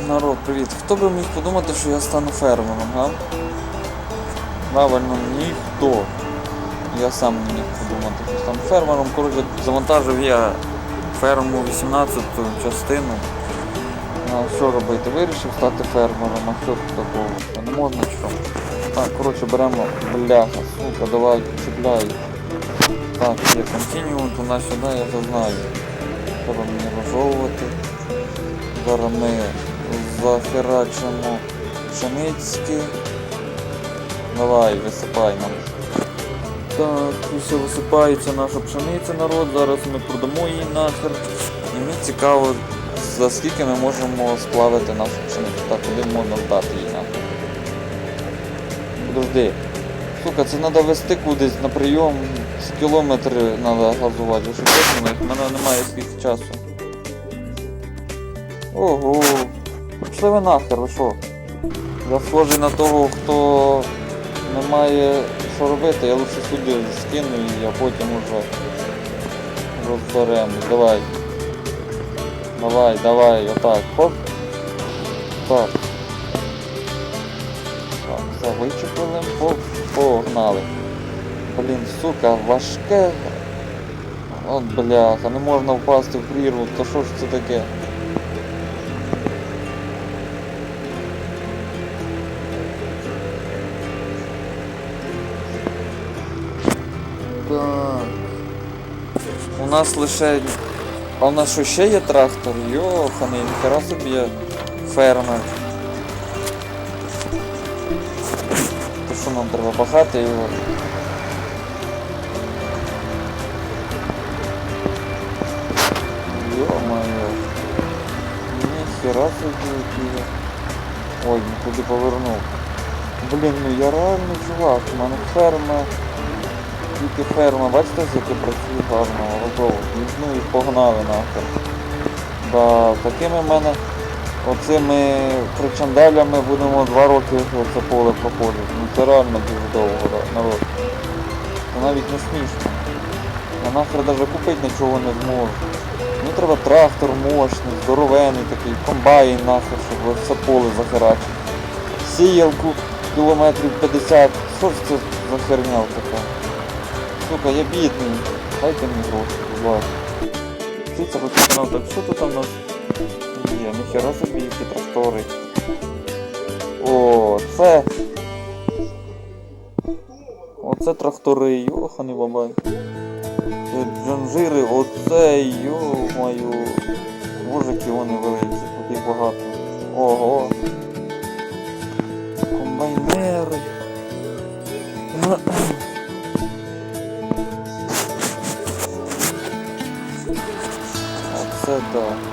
Народ, привіт. Хто би міг подумати, що я стану фермером, га? Правильно, ніхто. Я сам не міг подумати, що стану фермером. Коротше, завантажив я ферму 18-ту частину. А що робити? Вирішив стати фермером, а що такого? Та Не можна що. Так, коротше, беремо бляха, сука, давай, чіпляй. Так, є континуум, туди-сюди, я це знаю. Треба мені розжовувати. Зараз ми захерачимо пшеницьки. Давай, висипай нам. Так, все висипається наша пшениця народ. Зараз ми продамо її нахер. І мені цікаво, за скільки ми можемо сплавити нашу пшеницю. Так, куди можна здати її нахер. Подожди. Сука, це треба вести кудись на прийом. З кілометри треба газувати. Ви що в мене немає скільки часу. Ого. Пішли ви нахер, ви що? Я схожий на того, хто не має що робити, я лише сюди скину і а потім уже розберемо. Давай. Давай, давай, отак. Хоп. Так. Так, все вичепили, хоп, погнали. Блін, сука, важке. От бляха, не можна впасти в прірву, то що ж це таке? Так. У нас лише. А у нас що ще є трактор? Йоханий, ніхера собі є фермер. То що нам треба пахати його? Йо-моє. Ніхера собі я. Ой, не туди повернув. Блін, ну я реально чувак, у мене ферма. Тільки ферма, бачите, з яке працює гарно, готово. Візьму і погнали нахер. Да, такими в мене оцими причандалями будемо два роки це поле проходити. Ну це реально дуже довго, да, народ. Це навіть не смішно. Я нахер навіть купити нічого не зможу. Мені треба трактор мощний, здоровений такий, комбайн нахер, щоб все поле захерачити. Сіялку кілометрів 50. Що ж це за херня така? Сука, я бідний. Дайте мені гроші, будь ласка. Це хоч канал? Так що тут у нас є? Ніхера собі які трактори. О, це. Оце трактори, йоханий бабай. Джанжири, оце, йо-маю. Боже, вони великі, тут їх багато. Ого. Оце да.